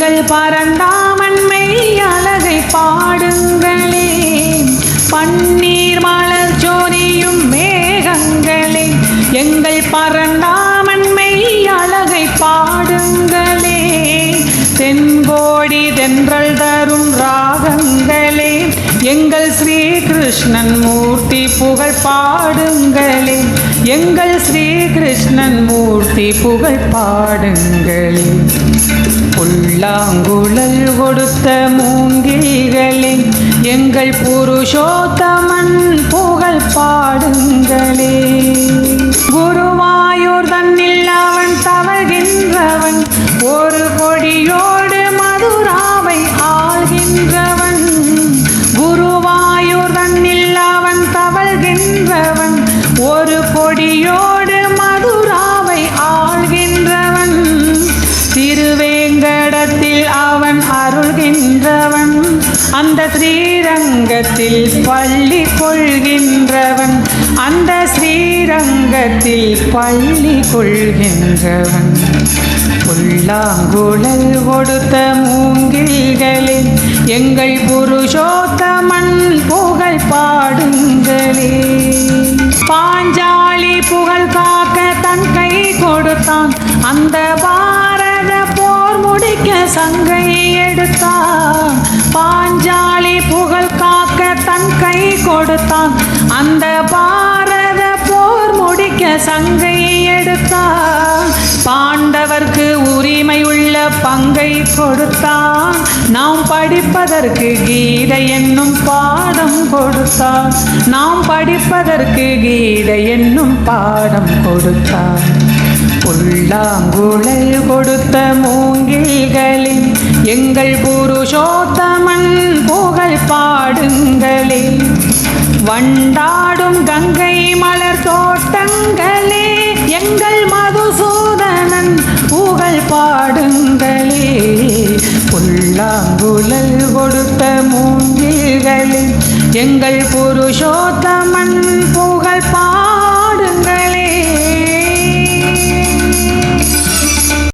பாடுங்கள் பரந்தாமன்மை அழகை பாடுங்களே. பன்னீர் மலர் ஜோதியும் மேகங்களே. எங்கள் பரந்தாமன்மை அழகை பாடுங்களே. தென்கோடி தென்றல் தரும் ராகங்களே. எங்கள் ஸ்ரீகிருஷ்ணன் மூர்த்தி புகழ் பாடுங்களே. எங்கள் ஸ்ரீகிருஷ்ணன் மூர்த்தி புகழ் பாடுங்களே. புல்லாங்குழல் கொடுத்த மூங்கிகளின் எங்கள் புருஷோத்தமன் புகழ் பாடுங்களே. அந்த ஸ்ரீரங்கத்தில் பள்ளி கொள்கின்றவன். அந்த ஸ்ரீரங்கத்தில் பள்ளி கொள்கின்றவன். புல்லாங்குழல் கொடுத்த மூங்கில்களே எங்கள் புருஷோத்தமன் புகழ் பாடுங்களே. பாஞ்சாலி புகழ் காக்க தன் கை கொடுத்தான். அந்த பாரத போர் முடிக்க சங்கை எடுத்தான். கொடுத்தான். அந்த பாரத போர் முடிக்க சங்கை எடுத்தான். பாண்டவர்க்கு உரிமை உள்ள பங்கை கொடுத்தான். நாம் படிப்பதற்கு கீதை என்னும் பாடம் கொடுத்தான். நாம் படிப்பதற்கு கீதை என்னும் பாடம் கொடுத்தான். புல்லாங்குழல் கொடுத்த மூங்கில்களின் எங்கள் புருஷோத்தமன் புகழ் பாடுங்களே. வண்டாடும் கங்கை மலர் தோட்டங்களே எங்கள் மதுசூதனன் புகழ் பாடுங்களே. புல்லாங்குழல் கொடுத்த மூங்கில்களே எங்கள் புருஷோத்தமன் போ